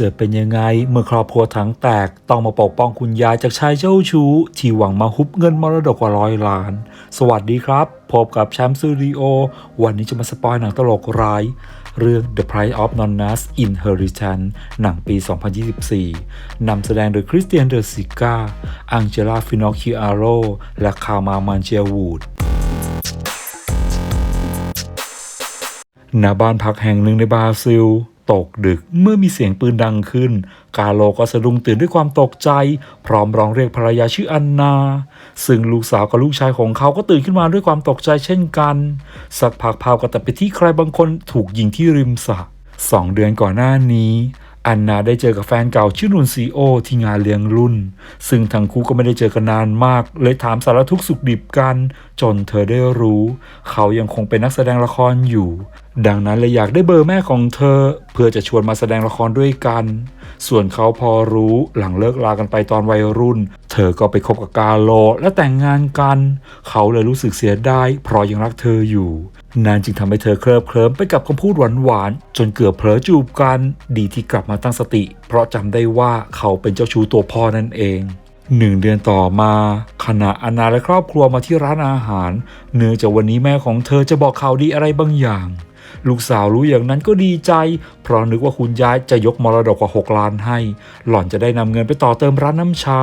จะเป็นยังไง เมื่อครอบครัวถังแตกต้องมาปกป้องคุณยายจากชายเจ้าชู้ ที่หวังมาฮุบเงินมรดกกว่าร้อยล้าน สวัสดีครับ พบกับแชมป์สตูดิโอ วันนี้จะมาสปอยหนังตลกร้าย เรื่อง The Price of Nonna's Inheritance หนังปี 2024 นำแสดงโดยคริสเตียนเดอซิก้า อังเจลาฟินอคิอาโร และคามามันเจียวูดณบ้านพักแห่งหนึ่งในบราซิล ตกดึกเมื่อมีเสียงปืนดังขึ้น กาโลก็สะดุ้งตื่นด้วยความตกใจ พร้อมร้องเรียกภรรยาชื่ออันนา ซึ่งลูกสาวกับลูกชายของเขาก็ตื่นขึ้นมาด้วยความตกใจเช่นกัน สักพักพาวก็ตัดไปที่ใครบางคนถูกยิงที่ริมสระสองเดือนก่อนหน้านี้ อันนาได้เจอกับแฟนเก่าชื่อนุนซีโอที่งานเลี้ยงรุ่น ซึ่งทั้งคู่ก็ไม่ได้เจอกันนานมาก เลยถามสารทุกสุขดิบกัน จนเธอได้รู้ เขายังคงเป็นนักแสดงละครอยู่ ดังนั้นเลยอยากได้เบอร์แม่ของเธอ เพื่อจะชวนมาแสดงละครด้วยกัน ส่วนเขาพอรู้หลังเลิกลากันไปตอนวัยรุ่น เธอก็ไปคบกับกาโลและแต่งงานกัน เขาเลยรู้สึกเสียดายเพราะยังรักเธออยู่ นานจึงทำให้เธอเคลิบเคลิ้มไปกับคำพูดหวานๆจนเกือบเผลอจูบกัน ดีที่กลับมาตั้งสติ เพราะจำได้ว่าเขาเป็นเจ้าชู้ตัวพ่อนั่นเองหนึ่งเดือนต่อมา ขณะอนาและครอบครัวมาที่ร้านอาหาร เนื่องจากวันนี้แม่ของเธอจะบอกข่าวดีอะไรบางอย่าง ลูกสาวรู้อย่างนั้นก็ดีใจ เพราะนึกว่าคุณยายจะยกมรดกกว่า 6 ล้านให้ หล่อนจะได้นำเงินไปต่อเติมร้านน้ำชา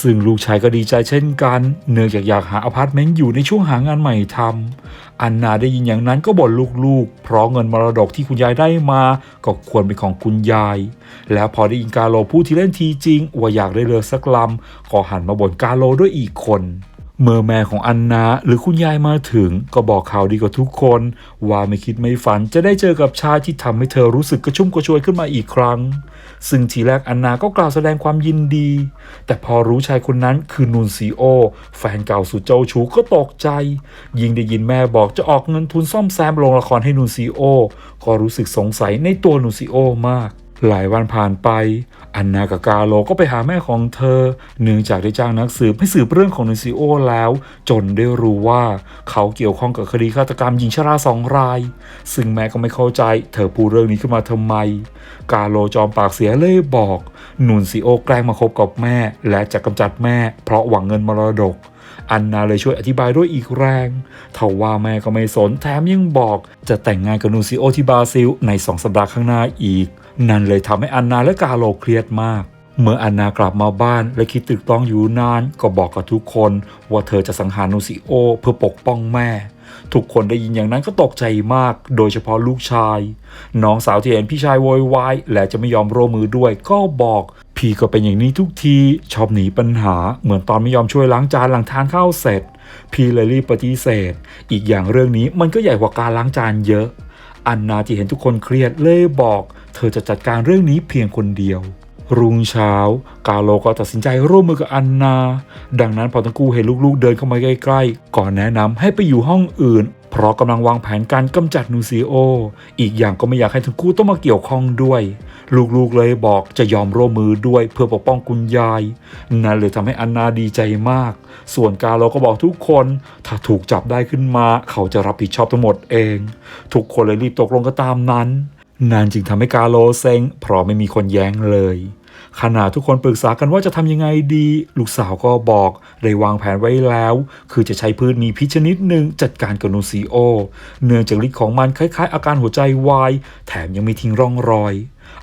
ซึ่งลูกชายก็ดีใจเช่นกัน เนื่องจากอยากหาอพาร์ตเมนต์อยู่ในช่วงหางานใหม่ทำ อันนาได้ยินอย่างนั้นก็บ่นลูกๆ เพราะเงินมรดกที่คุณยายได้มาก็ควรเป็นของคุณยาย แล้วพอได้ยินกาโลพูดที่เล่นทีจริงว่าอยากได้เรือสักลำก็หันมาบ่นกาโลด้วยอีกคน เมื่อแม่ของอันนาหรือคุณยายมาถึง ก็บอกข่าวดีกับทุกคน ว่าไม่คิดไม่ฝันจะได้เจอกับชายที่ทำให้เธอรู้สึกกระชุ่มกระชวยขึ้นมาอีกครั้ง ซึ่งทีแรกอันนาก็กล่าวแสดงความยินดี แต่พอรู้ชายคนนั้นคือนูนซีโอ แฟนเก่าสุดเจ้าชู้ก็ตกใจ ยิ่งได้ยินแม่บอกจะออกเงินทุนซ่อมแซมโรงละครให้นูนซีโอ ก็รู้สึกสงสัยในตัวนูนซีโอมากหลายวันผ่านไป อันนากับกาโลก็ไปหาแม่ของเธอ เนื่องจากได้จ้างนักสืบให้สืบเรื่องของนูนซีโอแล้ว จนได้รู้ว่าเขาเกี่ยวข้องกับคดีฆาตกรรมหญิงชราสองราย ซึ่งแม่ก็ไม่เข้าใจ เธอพูดเรื่องนี้ขึ้นมาทำไม กาโลจอมปากเสียเลยบอกนูนซีโอแกล้งมาคบกับแม่ และจะกำจัดแม่ เพราะหวังเงินมรดกอันนาเลยช่วยอธิบายด้วยอีกแรงทว่าแม่ก็ไม่สนแถมยังบอก จะแต่งงานกับนูนซิโอที่บราซิลในสองสัปดาห์ข้างหน้าอีก นั่นเลยทำให้อันนาและกาโลเครียดมาก เมื่ออันนากลับมาบ้านและคิดตึกต้องอยู่นาน ก็บอกกับทุกคนว่าเธอจะสังหารนูซิโอ เพื่อปกป้องแม่ ทุกคนได้ยินอย่างนั้นก็ตกใจมาก โดยเฉพาะลูกชาย น้องสาวที่เห็นพี่ชายโวยวายและจะไม่ยอมร่วมมือด้วย ก็บอกพี่ก็เป็นอย่างนี้ทุกทีชอบหนีปัญหา เหมือนตอนไม่ยอมช่วยล้างจานหลังทานข้าวเสร็จ พี่เลยรีบปฏิเสธ อีกอย่างเรื่องนี้มันก็ใหญ่กว่าการล้างจานเยอะ อันนาที่เห็นทุกคนเครียดเลยบอก เธอจะจัดการเรื่องนี้เพียงคนเดียว รุ่งเช้า กาโลก็ตัดสินใจร่วมมือกับอันนา ดังนั้นพอทั้งคู่เห็นลูกๆเดินเข้ามาใกล้ๆ ก่อนแนะนำให้ไปอยู่ห้องอื่น เพราะกำลังวางแผนการกำจัดนูซิโอ อีกอย่างก็ไม่อยากให้ทั้งคู่ต้องมาเกี่ยวข้องด้วย ลูกๆเลยบอกจะยอมร่วมมือด้วยเพื่อปกป้องคุณยาย นั่นเลยทำให้อันนาดีใจมาก ส่วนกาโลก็บอกทุกคน ถ้าถูกจับได้ขึ้นมา เขาจะรับผิดชอบทั้งหมดเอง ทุกคนเลยรีบตกลงก็ตามนั้น นานจึงทำให้กาโลเซ็งเพราะไม่มีคนแย้งเลย ขณะทุกคนปรึกษากันว่าจะทำยังไงดี ลูกสาวก็บอกได้วางแผนไว้แล้ว คือจะใช้พืชมีพิษชนิดหนึ่งจัดการกับนูซีโอ เนื่องจากฤทธิ์ของมันคล้ายๆ อาการหัวใจวาย แถมยังไม่ทิ้งร่องรอย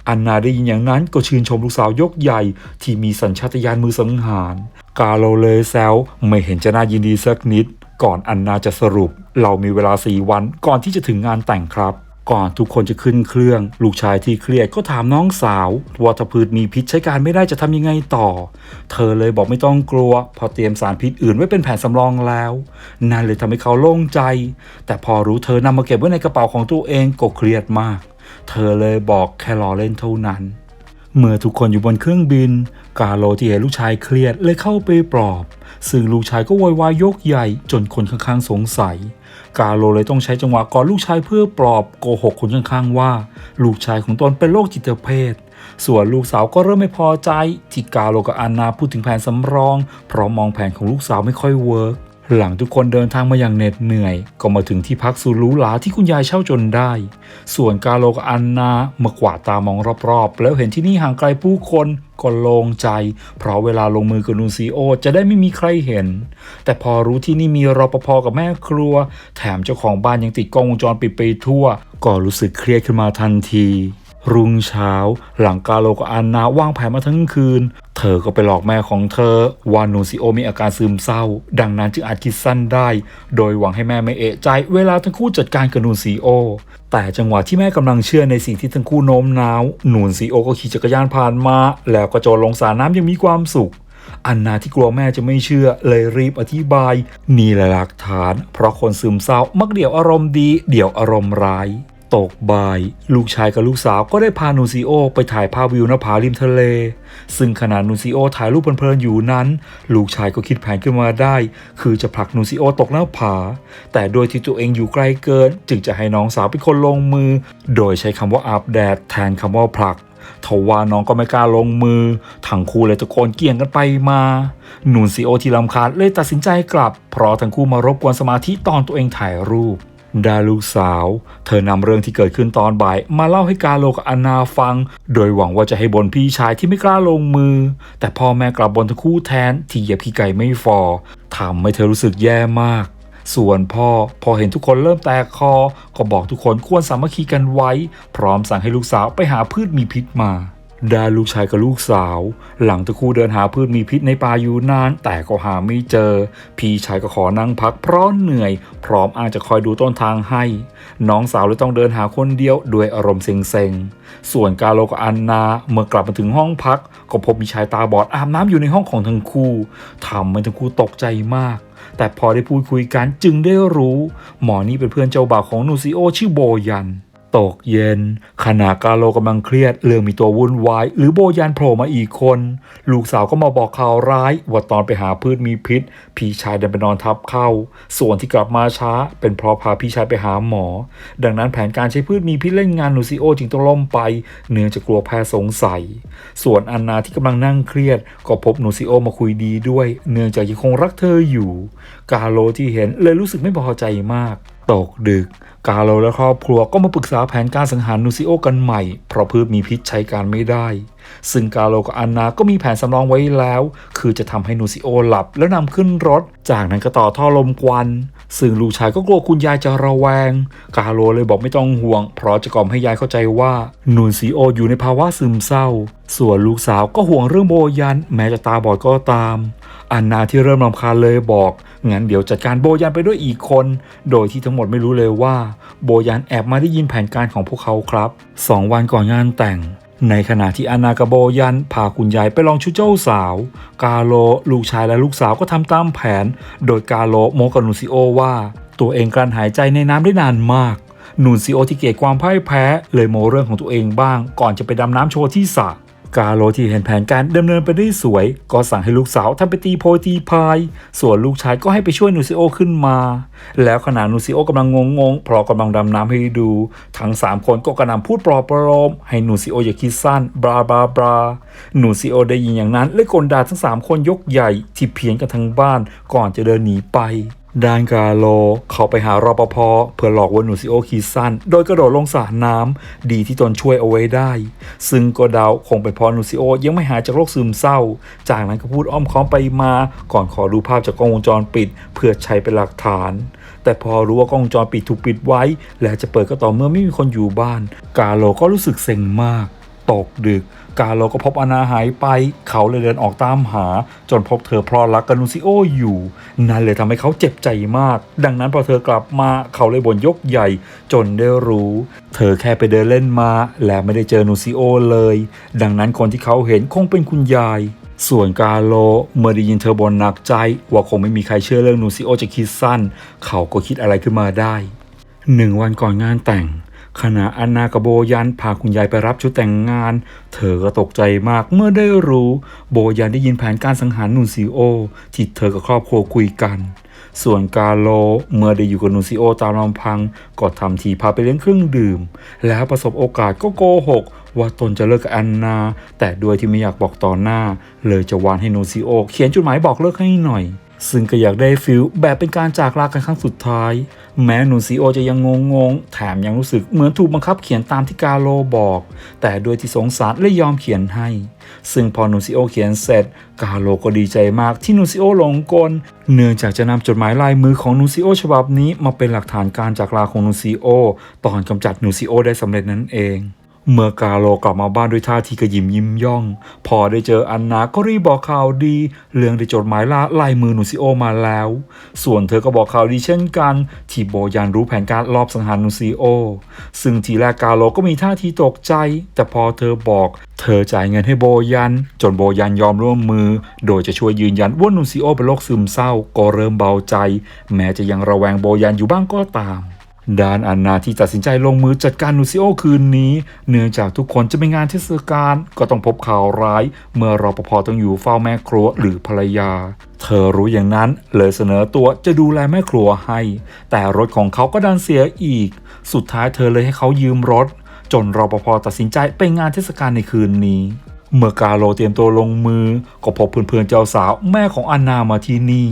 อันนาได้ยินอย่างนั้นก็ชื่นชมลูกสาวยกใหญ่ที่มีสัญชาตญาณมือสังหาร กาโลเลยแซวไม่เห็นจะน่ายินดีสักนิด ก่อนอันนาจะสรุป เรามีเวลาสี่วันก่อนที่จะถึงงานแต่งครับ ก่อนทุกคนจะขึ้นเครื่อง ลูกชายที่เครียดก็ถามน้องสาวว่าถ้าพืชมีพิษใช้การไม่ได้จะทำยังไงต่อ เธอเลยบอกไม่ต้องกลัว พอเตรียมสารพิษอื่นไว้เป็นแผนสำรองแล้ว นั่นเลยทำให้เขาโล่งใจ แต่พอรู้เธอนำมาเก็บไว้ในกระเป๋าของตัวเองก็เครียดมาก เธอเลยบอกแค่รอเล่นเท่านั้น เมื่อทุกคนอยู่บนเครื่องบิน กาโลที่เห็นลูกชายเครียดเลยเข้าไปปลอบ ซึ่งลูกชายก็โวยวายยกใหญ่จนคนข้างๆสงสัย กาโลเลยต้องใช้จังหวะกอดลูกชายเพื่อปลอบโกหกคนข้างๆว่า ลูกชายของตนเป็นโรคจิตเภทส่วนลูกสาวก็เริ่มไม่พอใจที่กาโลกับอานาพูดถึงแผนสำรอง เพราะมองแผนของลูกสาวไม่ค่อยเวิร์ก หลังทุกคนเดินทางมาอย่างเหน็ดเหนื่อย ก็มาถึงที่พักสุรูหราที่คุณยายเช่าจนได้ ส่วนกาโลกับอันนาเมื่อกวาดตามองรอบๆ แล้วเห็นที่นี่ห่างไกลผู้คนก็โล่งใจ เพราะเวลาลงมือกับนูซีโอ จะได้ไม่มีใครเห็น แต่พอรู้ที่นี่มีรปภกับแม่ครัว แถมเจ้าของบ้านยังติดกล้องวงจรปิดไปทั่ว ก็รู้สึกเครียดขึ้นมาทันที รุ่งเช้า หลังกาโลกับอันนาว่างแผนมาทั้งคืน เธอก็ไปหลอกแม่ของเธอว่านูซิโอมีอาการซึมเศร้า ดังนั้นจึงอาจคิดสั้นได้ โดยหวังให้แม่ไม่เอะใจเวลาทั้งคู่จัดการกับนูซิโอ แต่จังหวะที่แม่กำลังเชื่อในสิ่งที่ทั้งคู่โน้มน้าวนูนซีโอก็ขี่จักรยานผ่านมา แล้วก็โจรลงสระน้ำอยังมีความสุขอันนาที่กลัวแม่จะไม่เชื่อเลยรีบอธิบาย นี่แหละหลักฐาน เพราะคนซึมเศร้ามักเดี๋ยวอารมณ์ดี เดี๋ยวอารมณ์ร้าย ตกบ่าย ลูกชายกับลูกสาวก็ได้พานูซิโอ ไปถ่ายภาพวิวน้าผาริมทะเล ซึ่งขณะนูซิโอถ่ายรูปเพลินๆอยู่นั้น ลูกชายก็คิดแผนขึ้นมาได้ คือจะผลักนูซิโอตกหน้าผา แต่โดยที่ตัวเองอยู่ไกลเกิน จึงจะให้น้องสาวเป็นคนลงมือ โดยใช้คำว่าอาบแดดแทนคำว่าผลักทว่าน้องก็ไม่กล้าลงมือ ทั้งคู่เลยตะโกนเกี่ยงกันไปมา นูนซีโอที่ลำคาญเลยตัดสินใจกลับ เพราะทั้งคู่มารบกวนสมาธิตอนตัวเองถ่ายรูป ดาลูกสาว เธอนำเรื่องที่เกิดขึ้นตอนบ่าย มาเล่าให้กาโลกับอานาฟัง โดยหวังว่าจะให้บนพี่ชายที่ไม่กล้าลงมือ แต่พ่อแม่กลับบนทั้งคู่แทนที่เหยียบพี่ไก่ไม่ฟอทำให้เธอรู้สึกแย่มาก ส่วนพ่อพอเห็นทุกคนเริ่มแตกคอ ก็บอกทุกคนควรสามัคคีกันไว้ พร้อมสั่งให้ลูกสาวไปหาพืชมีพิษมา ด้านลูกชายกับลูกสาว หลังทั้งคู่เดินหาพืชมีพิษในป่าอยู่นาน แต่ก็หาไม่เจอ พี่ชายก็ขอนั่งพักเพราะเหนื่อย พร้อมอาจจะคอยดูต้นทางให้ น้องสาวเลยต้องเดินหาคนเดียวด้วยอารมณ์เซ็งๆ ส่วนกาโลกับอันนาเมื่อกลับมาถึงห้องพัก ก็พบมีชายตาบอดอาบน้ำอยู่ในห้องของทั้งคู่ทำให้ทั้งคู่ตกใจมาก แต่พอได้พูดคุยกันจึงได้รู้ หมอนี่เป็นเพื่อนเจ้าบ่าวของนูซิโอชื่อโบยัน ตกเย็น ขณะกาโลกำลังเครียดเรื่องมีตัววุ่นวาย หรือโบยันโผล่มาอีกคน ลูกสาวก็มาบอกข่าวร้าย ว่าตอนไปหาพืชมีพิษ พี่ชายดันไปนอนทับเข้า ส่วนที่กลับมาช้า เป็นเพราะพาพี่ชายไปหาหมอ ดังนั้นแผนการใช้พืชมีพิษเล่นงานนูซิโอจึงต้องล่มไป เนื่องจากกลัวแพทย์สงสัย ส่วนอันนาที่กำลังนั่งเครียด ก็พบนูซิโอมาคุยดีด้วย เนื่องจากยังคงรักเธออยู่ กาโลที่เห็นเลยรู้สึกไม่พอใจมาก ตกดึก กาโลและครอบครัวก็มาปรึกษาแผนการสังหารนูซิโอกันใหม่ เพราะพืชมีพิษใช้การไม่ได้ ซึ่งกาโลกับอันนาก็มีแผนสำรองไว้แล้ว คือจะทำให้นูซิโอหลับแล้วนำขึ้นรถ จากนั้นก็ต่อท่อลมควันซึ่งลูกชายก็กลัวคุณยายจะระแวง กาโลเลยบอกไม่ต้องห่วง เพราะจะกล่อมให้ยายเข้าใจว่านูซิโออยู่ในภาวะซึมเศร้า ส่วนลูกสาวก็ห่วงเรื่องโบยัน แม้จะตาบอดก็ตาม อันนาที่เริ่มรำคาญเลยบอก งั้นเดี๋ยวจัดการโบยันไปด้วยอีกคน โดยที่ทั้งหมดไม่รู้เลยว่า โบยันแอบมาได้ยินแผนการของพวกเขาครับสองวันก่อนงานแต่ง ในขณะที่อานากับโบยันพาคุณยายไปลองชุดเจ้าสาว กาโลลูกชายและลูกสาวก็ทำตามแผน โดยกาโลโมกับนูซิโอว่า ตัวเองกลั้นหายใจในน้ำได้นานมากนูนซิโอที่เกลียดความพ่ายแพ้ เลยโมเรื่องของตัวเองบ้าง ก่อนจะไปดำน้ำโชว์ที่สระ กาโลที่เห็นแผนการดำเนินไปได้สวย ก็สั่งให้ลูกสาวทำไปตีโพตีพาย ส่วนลูกชายก็ให้ไปช่วยนูซิโอขึ้นมา แล้วขณะนูซิโอกำลังงงๆเพราะกำลังดำน้ำให้ดู ทั้ง 3 คนก็กระหน่ำพูดปลอบประโลมให้นูซิโออย่าคิดสั้นบราบราบรานูซิโอได้ยินอย่างนั้นเลยกลด่าทั้ง 3 คนยกใหญ่ที่เพี้ยนกันทั้งบ้านก่อนจะเดินหนีไป ดานกาโลเขาไปหารอปภเพื่อหลอกว่าหนูซิโอคิดสั้น โดยกระโดดลงสระน้ำดีที่ตนช่วยเอาไว้ได้ ซึ่งก็เดาคงเป็นเพราะหนูซิโอยังไม่หายจากโรคซึมเศร้า จากนั้นก็พูดอ้อมค้อมไปมาก่อนขอดูภาพจากกล้องวงจรปิด เพื่อใช้เป็นหลักฐาน แต่พอรู้ว่ากล้องวงจรปิดถูกปิดไว้ และจะเปิดก็ต่อเมื่อไม่มีคนอยู่บ้าน กาโลก็รู้สึกเซ็งมาก ตกดึก กาโลก็พบอนาหายไป เขาเลยเดินออกตามหา จนพบเธอเพราะรักกับนูซิโออยู่ นั่นเลยทำให้เขาเจ็บใจมาก ดังนั้นพอเธอกลับมาเขาเลยบ่นยกใหญ่ จนได้รู้ เธอแค่ไปเดินเล่นมา และไม่ได้เจอนูซิโอเลย ดังนั้นคนที่เขาเห็นคงเป็นคุณยายส่วนกาโลเมื่อได้ยินเธอบ่นหนักใจ ว่าคงไม่มีใครเชื่อเรื่องนูซิโอจะคิดสั้น เขาก็คิดอะไรขึ้นมาได้หนึ่งวันก่อนงานแต่ง ขณะอนนากโบยันพาคุณยายไปรับชุดแต่งงาน เธอก็ตกใจมากเมื่อได้รู้ โบยันได้ยินแผนการสังหารนูซิโอ ที่เธอกับครอบครัวคุยกัน ส่วนกาโลเมื่อได้อยู่กับนูซิโอตามลำพัง ก็ทำทีพาไปเลี้ยงเครื่องดื่ม แล้วประสบโอกาสก็โกหก ว่าตนจะเลิกกับอันนา แต่ด้วยที่ไม่อยากบอกต่อหน้า เลยจะวานให้นูซิโอ เขียนจดหมายบอกเลิกให้หน่อย ซึ่งก็อยากได้ฟิลแบบเป็นการจากลากันครั้งสุดท้าย แม้หนูซีโอจะยังงงงแถมยังรู้สึกเหมือนถูกบังคับเขียนตามที่กาโลบอก แต่โดยที่สงสารและยอมเขียนให้ ซึ่งพอหนูซีโอเขียนเสร็จ กาโลก็ดีใจมากที่หนูซีโอหลงกล เนื่องจากจะนำจดหมายลายมือของหนูซีโอฉบับนี้มาเป็นหลักฐานการจากลาของหนูซีโอตอนกำจัดหนูซีโอได้สำเร็จนั่นเอง เมื่อกาโลกลับมาบ้านด้วยท่าทีกระยิมยิ้มย่อง พอได้เจออันนาก็รีบบอกข่าวดี เรื่องได้จดหมายลาลายมือหนูซิโอมาแล้ว ส่วนเธอก็บอกข่าวดีเช่นกัน ที่โบยันรู้แผนการลอบสังหารหนูซิโอ ซึ่งทีแรกกาโลก็มีท่าทีตกใจ แต่พอเธอบอกเธอจ่ายเงินให้โบยัน จนโบยันยอมร่วมมือ โดยจะช่วยยืนยันว่านูซิโอเป็นโรคซึมเศร้าก็เริ่มเบาใจ แม้จะยังระแวงโบยันอยู่บ้างก็ตาม ด้านอันนาที่ตัดสินใจลงมือจัดการนูซิโอคืนนี้ เนื่องจากทุกคนจะไปงานเทศกาลก็ต้องพบข่าวร้าย เมื่อรอปภต้องอยู่เฝ้าแม่ครัวหรือภรรยา เธอรู้อย่างนั้นเลยเสนอตัวจะดูแลแม่ครัวให้ แต่รถของเขาก็ดันเสียอีก สุดท้ายเธอเลยให้เขายืมรถ จนรอปภตัดสินใจไปงานเทศกาลในคืนนี้ เมื่อกาโลเตรียมตัวลงมือ ก็พบเพื่อนๆเจ้าสาวแม่ของอันนามาที่นี่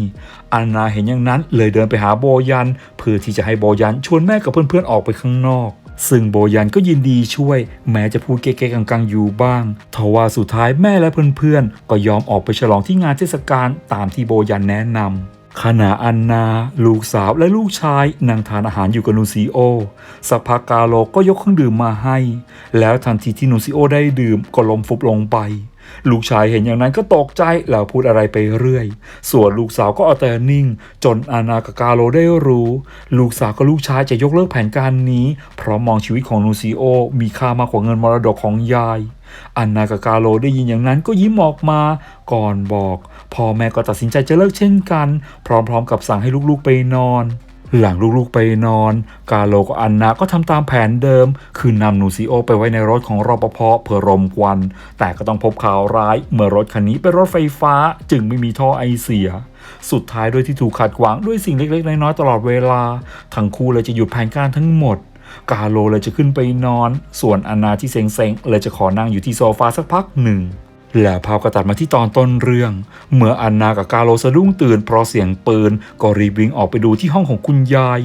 อันนาเห็นอย่างนั้นเลยเดินไปหาโบยัน เพื่อที่จะให้โบยันชวนแม่กับเพื่อนๆออกไปข้างนอก ซึ่งโบยันก็ยินดีช่วย แม้จะพูดเก๊กๆกังๆอยู่บ้างทว่าสุดท้ายแม่และเพื่อนๆก็ยอมออกไปฉลองที่งานเทศกาลตามที่โบยันแนะนำ ขณะอันนา ลูกสาวและลูกชายนั่งทานอาหารอยู่กับนูซิโอสักพักกาโลก็ยกเครื่องดื่มมาให้ แล้วทันทีที่นูซิโอได้ดื่มก็ล้มฟุบลงไป ลูกชายเห็นอย่างนั้นก็ตกใจแล้วพูดอะไรไปเรื่อย ส่วนลูกสาวก็เอาแต่นิ่ง จนอานากับกาโลได้รู้ ลูกสาวกับลูกชายจะยกเลิกแผนการนี้ เพราะมองชีวิตของนูซิโอ มีค่ามากกว่าเงินมรดกของยายอันนากับกาโลได้ยินอย่างนั้นก็ยิ้มออกมา ก่อนบอก พ่อแม่ก็ตัดสินใจจะเลิกเช่นกัน พร้อมๆกับสั่งให้ลูกๆไปนอน หลังลูกๆไปนอน กาโลกับอันนาก็ทำตามแผนเดิม คือนำหนูซีโอไปไว้ในรถของรปภเพื่อรมควัน แต่ก็ต้องพบข่าวร้าย เมื่อรถคันนี้เป็นรถไฟฟ้าจึงไม่มีท่อไอเสีย สุดท้ายโดยที่ถูกขัดขวางด้วยสิ่งเล็กๆ น้อยๆตลอดเวลา ทั้งคู่เลยจะหยุดแผนการทั้งหมด กาโลเลยจะขึ้นไปนอน ส่วนอันนาที่เซ็งๆเลยจะขอนั่งอยู่ที่โซฟาสักพักหนึ่ง แล้วภาพก็ตัดมาที่ตอนต้นเรื่อง เมื่ออันนากับกาโลสะดุ้งตื่นเพราะเสียงปืนก็รีบวิ่งออกไปดูที่ห้องของคุณยาย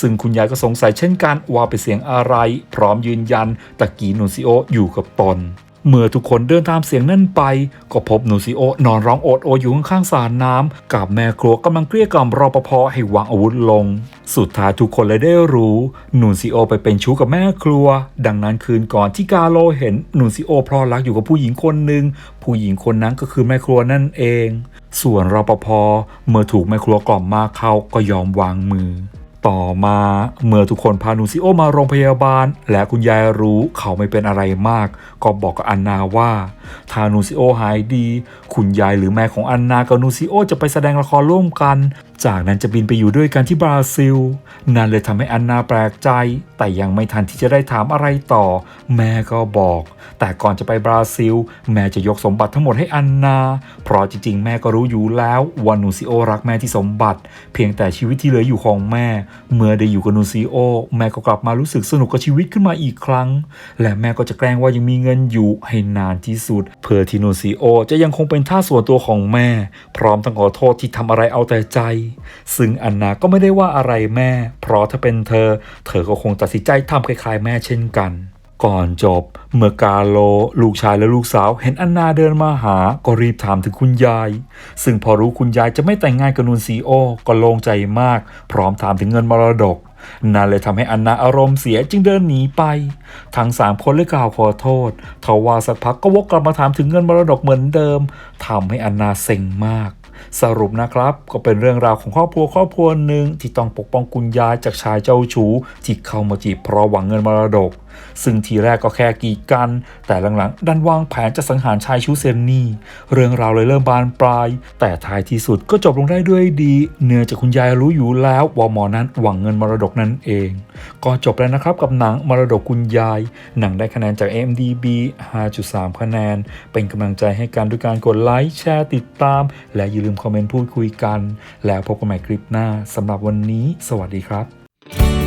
ซึ่งคุณยายก็สงสัยเช่นกันว่าเป็นเสียงอะไร พร้อมยืนยันตะกี้นูซิโออยู่กับตน เมื่อทุกคนเดินตามเสียงนั่นไป ก็พบหนูซิโอนอนร้องโอดโออยู่ข้างๆสารน้ำกับแม่ครัวกำลังเกลี้ยกล่อมรอปภให้วางอาวุธลง สุดท้ายทุกคนเลยได้รู้หนูซิโอไปเป็นชู้กับแม่ครัว ดังนั้นคืนก่อนที่กาโลเห็นหนูซิโอพราะรักอยู่กับผู้หญิงคนหนึ่งผู้หญิงคนนั้นก็คือแม่ครัวนั่นเอง ส่วนรปภเมื่อถูกแม่ครัวกล่อมมาเข้าก็ยอมวางมือ ต่อมาเมื่อทุกคนพานูซิโอมาโรงพยาบาล และคุณยายรู้เขาไม่เป็นอะไรมาก ก็บอกกับอันนาว่าถ้านูซิโอหายดี คุณยายหรือแม่ของอันนากับนูซิโอจะไปแสดงละครร่วมกัน จากนั้นจะบินไปอยู่ด้วยกันที่บราซิล นั่นเลยทำให้อันนาแปลกใจ แต่ยังไม่ทันที่จะได้ถามอะไรต่อ แม่ก็บอก แต่ก่อนจะไปบราซิล แม่จะยกสมบัติทั้งหมดให้อันนา เพราะจริงๆ แม่ก็รู้อยู่แล้วว่านูซิโอรักแม่ที่สมบัติ เพียงแต่ชีวิตที่เหลืออยู่ของแม่ เมื่อได้อยู่กับนูซิโอ แม่ก็กลับมารู้สึกสนุกกับชีวิตขึ้นมาอีกครั้ง และแม่ก็จะแกล้งว่ายังมีเงินอยู่ให้นานที่สุด เพื่อที่นูซิโอจะยังคงเป็นท่าส่วนตัวของแม่ พร้อมทั้งขอโทษที่ทำอะไรเอาแต่ใจซึ่งอันนาก็ไม่ได้ว่าอะไรแม่ เพราะถ้าเป็นเธอ เธอก็คงตัดสินใจทำคล้ายๆแม่เช่นกัน ก่อนจบ เมื่อกาโล ลูกชายและลูกสาว เห็นอันนาเดินมาหา ก็รีบถามถึงคุณยาย ซึ่งพอรู้คุณยายจะไม่แต่งงานกับนูนซีโอ ก็โล่งใจมาก พร้อมถามถึงเงินมรดกนั่นเลยทำให้อันนาอารมณ์เสียจึงเดินหนีไป ทั้งสามคนเลยกล่าวขอโทษทว่าสักพักก็วกกลับมาถามถึงเงินมรดกเหมือนเดิมทำให้อันนาเซ็งมาก สรุปนะครับ ก็เป็นเรื่องราวของครอบครัวครอบครัวหนึ่งที่ต้องปกป้องคุณยายจากชายเจ้าชู้ที่เข้ามาจีบเพราะหวังเงินมรดก ซึ่งทีแรกก็แค่กีดกัน แต่หลังๆ ดันวางแผนจะสังหารชายชูเซนนี่ เรื่องราวเลยเริ่มบานปลาย แต่ท้ายที่สุดก็จบลงได้ด้วยดี เนื่องจากคุณยายรู้อยู่แล้วว่าหมอนั้นหวังเงินมรดกนั่นเอง ก็จบแล้วนะครับกับหนังมรดกคุณยาย หนังได้คะแนนจาก MDB 5.3 คะแนน เป็นกำลังใจให้กันด้วยการกดไลค์แชร์ติดตาม และอย่าลืมคอมเมนต์พูดคุยกัน แล้วพบกันใหม่คลิปหน้าสำหรับวันนี้ สวัสดีครับ